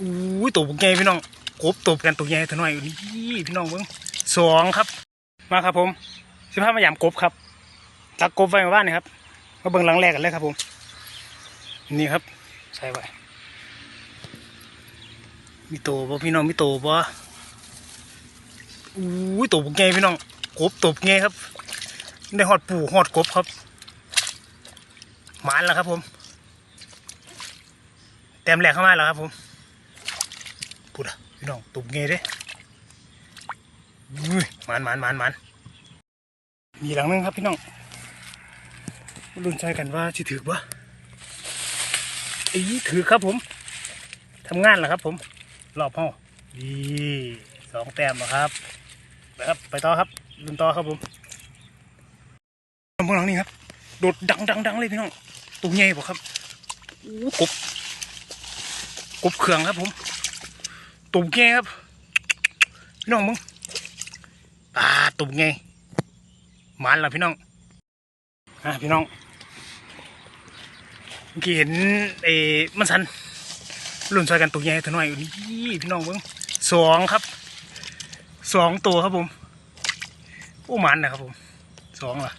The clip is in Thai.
อู้ยตัวใหญ่พี่น้องกบตัวกันตัวใหญ่ตัวน้อยนี่พี่น้องเบิ้งสองครับ มาครับผมสิบห้ามายามกบครับจักกบไว้มาบ้านนี่ครับมาเบิ้งหลังแรกกันเลยครับผม นี่ครับ ใส่ไว้มีโตบ่พี่น้องมีโตบ่อู้ยตัวใหญ่พี่น้องกบตัวใหญ่ครับได้หอดปูหอดกบครับหมานแล้วครับผมเต็มแหลกเข้ามาแล้วครับผม พูดอะพี่น้องตุ่มเงยเด้อุ้ยมันมันมันมันมีหลังนึงครับพี่น้องรุ่นใจกันว่าสิถือปะอีถือครับผมทำงานเหรอครับผมรอบห้องดีสองแต้มนะครับไปครับ ไปต่อครับรุ่นต่อครับผมพวกหลังนี้ครับ โดดดังดังดังเลยพี่น้องตุ่มเงยบ่ครับกบกบเขื่องครับผม ตุ่มแงครับพี่น้องมึงปลาตุ่มแงหมันแล้วพี่น้องอะพี่น้องเมื่อกี้เห็นไอ้มันสันรุ่นซอยกันตุ่มแงตัวน้อยอยู่นี่พี่น้องมึงสองครับสองตัวครับผมโอ้มันนะครับผมสองล่ะ